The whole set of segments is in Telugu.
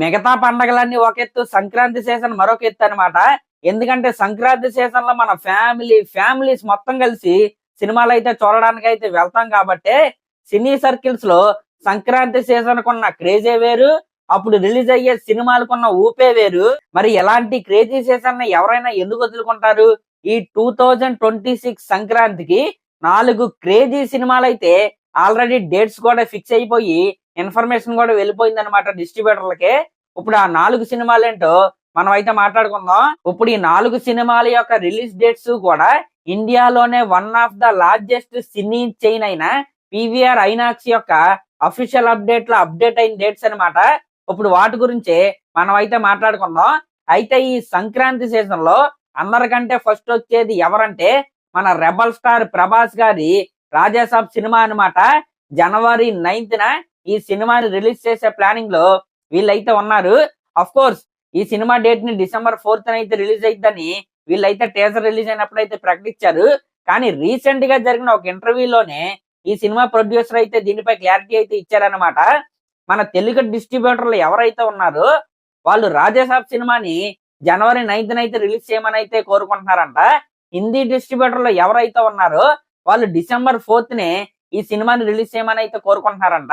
మిగతా పండగలన్నీ ఒక ఎత్తు సంక్రాంతి సీజన్ మరొక ఎత్తు అనమాట ఎందుకంటే సంక్రాంతి సీజన్లో మన ఫ్యామిలీ ఫ్యామిలీస్ మొత్తం కలిసి సినిమాలు అయితే చూడడానికి అయితే వెళ్తాం కాబట్టి సినీ సర్కిల్స్లో సంక్రాంతి సీజన్ కున్న క్రేజే వేరు అప్పుడు రిలీజ్ అయ్యే సినిమాలకున్న ఊపే వేరు. మరి ఎలాంటి క్రేజీ సీజన్ ఎవరైనా ఎందుకు వదులుకుంటారు? ఈ టూ థౌజండ్ ట్వంటీ సిక్స్ సంక్రాంతికి నాలుగు క్రేజీ సినిమాలు అయితే ఆల్రెడీ డేట్స్ కూడా ఫిక్స్ అయిపోయి ఇన్ఫర్మేషన్ కూడా వెళ్ళిపోయింది అనమాట డిస్ట్రిబ్యూటర్లకి. ఇప్పుడు ఆ నాలుగు సినిమాలు ఏంటో మనం అయితే మాట్లాడుకుందాం. ఇప్పుడు ఈ నాలుగు సినిమాల యొక్క రిలీజ్ డేట్స్ కూడా ఇండియాలోనే one of the largest cine chain అయిన పీవీఆర్ ఐనాక్స్ యొక్క అఫీషియల్ అప్డేట్లో అప్డేట్ అయిన డేట్స్ అన్నమాట. ఇప్పుడు వాటి గురించి మనం అయితే మాట్లాడుకుందాం. అయితే ఈ సంక్రాంతి సీజన్లో అందరికంటే ఫస్ట్ వచ్చేది ఎవరంటే మన రెబల్ స్టార్ ప్రభాస్ గారి రాజాసాబ్ సినిమా అన్నమాట. జనవరి నైన్త్ న ఈ సినిమాని రిలీజ్ చేసే ప్లానింగ్లో వీళ్ళైతే ఉన్నారు. అఫ్ కోర్స్ ఈ సినిమా డేట్ని డిసెంబర్ ఫోర్త్ అయితే రిలీజ్ అయిద్దని వీళ్ళైతే టేజర్ రిలీజ్ అయినప్పుడు అయితే ప్రకటించారు. కానీ రీసెంట్గా జరిగిన ఒక ఇంటర్వ్యూలోనే ఈ సినిమా ప్రొడ్యూసర్ అయితే దీనిపై క్లారిటీ అయితే ఇచ్చారనమాట మన తెలుగు డిస్ట్రిబ్యూటర్లు ఎవరైతే ఉన్నారో వాళ్ళు రాజాసాబ్ సినిమాని జనవరి నైన్త్ అయితే రిలీజ్ చేయమని అయితే కోరుకుంటున్నారంట. హిందీ డిస్ట్రిబ్యూటర్లు ఎవరైతే ఉన్నారో వాళ్ళు డిసెంబర్ ఫోర్త్ నే ఈ సినిమాని రిలీజ్ చేయమని అయితే కోరుకుంటున్నారంట.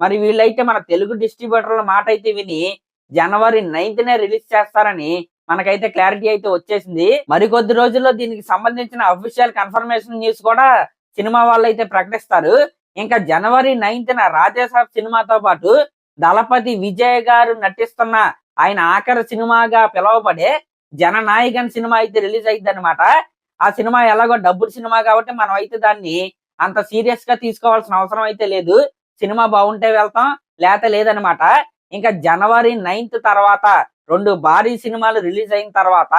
మరి వీళ్ళైతే మన తెలుగు డిస్ట్రిబ్యూటర్ల మాట అయితే విని జనవరి నైన్త్ నే రిలీజ్ చేస్తారని మనకైతే క్లారిటీ అయితే వచ్చేసింది. మరికొద్ది రోజుల్లో దీనికి సంబంధించిన అఫీషియల్ కన్ఫర్మేషన్ న్యూస్ కూడా సినిమా వాళ్ళు అయితే ప్రకటిస్తారు. ఇంకా జనవరి నైన్త్ న రాజాసాబ్ సినిమాతో పాటు దళపతి విజయ్ గారు నటిస్తున్న ఆయన ఆఖరి సినిమాగా పిలువబడే జననాయకన్ సినిమా అయితే రిలీజ్ అయింది అనమాట ఆ సినిమా ఎలాగో డబ్బులు సినిమా కాబట్టి మనం అయితే దాన్ని అంత సీరియస్గా తీసుకోవాల్సిన అవసరం అయితే లేదు. సినిమా బాగుంటే వెళ్తాం లేత లేదనమాట. ఇంకా జనవరి నైన్త్ తర్వాత రెండు భారీ సినిమాలు రిలీజ్ అయిన తర్వాత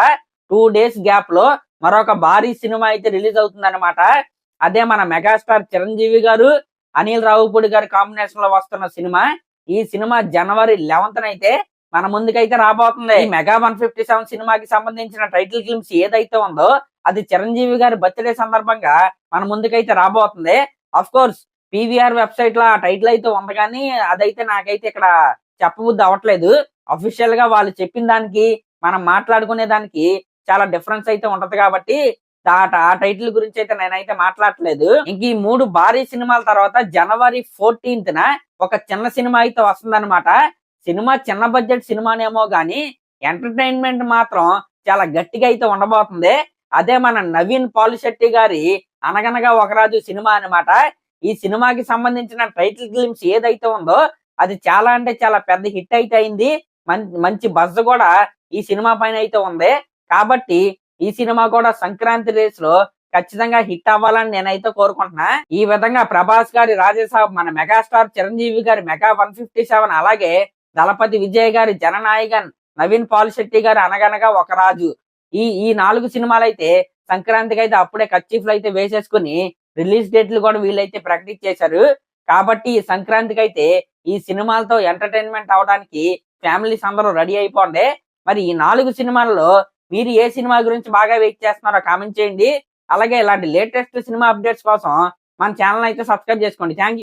టూ డేస్ గ్యాప్లో మరొక భారీ సినిమా అయితే రిలీజ్ అవుతుందన్నమాట అదే మన మెగాస్టార్ చిరంజీవి గారు అనిల్ రావుపూడి గారి కాంబినేషన్లో వస్తున్న సినిమా. ఈ సినిమా జనవరి లెవెన్త్ అయితే మన ముందుకైతే రాబోతుంది. మెగా వన్ ఫిఫ్టీ సెవెన్ సినిమాకి సంబంధించిన టైటిల్ ఫిల్మ్స్ ఏదైతే ఉందో అది చిరంజీవి గారి బర్త్డే సందర్భంగా మన ముందుకైతే రాబోతుంది. అఫ్ కోర్స్ పీవీఆర్ వెబ్సైట్లో ఆ టైటిల్ అయితే ఉంది కానీ అదైతే నాకైతే ఇక్కడ చెప్పబుద్ధి అవ్వట్లేదు. అఫీషియల్గా వాళ్ళు చెప్పిన దానికి మనం మాట్లాడుకునే దానికి చాలా డిఫరెన్స్ అయితే ఉంటది కాబట్టి ఆ- ఆ టైటిల్ గురించి అయితే నేనైతే మాట్లాడట్లేదు. ఇంక ఈ మూడు భారీ సినిమాల తర్వాత జనవరి ఫోర్టీన్త్ న ఒక చిన్న సినిమా అయితే వస్తుందన్నమాట. సినిమా చిన్న బడ్జెట్ సినిమానేమో కానీ ఎంటర్టైన్మెంట్ మాత్రం చాలా గట్టిగా అయితే ఉండబోతుంది. అదే మన నవీన్ పాలిశెట్టి గారి అనగనగా ఒకరాజు సినిమా అన్నమాట. ఈ సినిమాకి సంబంధించిన టైటిల్ ఫిల్మ్స్ ఏదైతే ఉందో అది చాలా అంటే చాలా పెద్ద హిట్ అయితే అయింది. మంచి బజ్ కూడా ఈ సినిమా పైన అయితే ఉంది. కాబట్టి ఈ సినిమా కూడా సంక్రాంతి రేస్లో ఖచ్చితంగా హిట్ అవ్వాలని నేనైతే కోరుకుంటున్నా. ఈ విధంగా ప్రభాస్ గారి రాజేసాబ్ మన మెగాస్టార్ చిరంజీవి గారి మెగా వన్ ఫిఫ్టీ సెవెన్ అలాగే దళపతి విజయ్ గారి జననాయకన్ నవీన్ పాల్శెట్టి గారు అనగనగా ఒక రాజు. ఈ ఈ నాలుగు సినిమాలు అయితే సంక్రాంతికి అయితే అప్పుడే కచ్చీఫ్లు అయితే వేసేసుకుని రిలీజ్ డేట్లు కూడా వీళ్ళైతే ప్రకటించేశారు కాబట్టి ఈ సంక్రాంతికి అయితే ఈ సినిమాలతో ఎంటర్టైన్మెంట్ అవడానికి ఫ్యామిలీస్ అందరూ రెడీ అయిపోండి. మరి ఈ నాలుగు సినిమాల్లో మీరు ఏ సినిమా గురించి బాగా వెయిట్ చేస్తున్నారో కామెంట్ చేయండి. అలాగే ఇలాంటి లేటెస్ట్ సినిమా అప్డేట్స్ కోసం మన ఛానల్ అయితే సబ్స్క్రైబ్ చేసుకోండి. థ్యాంక్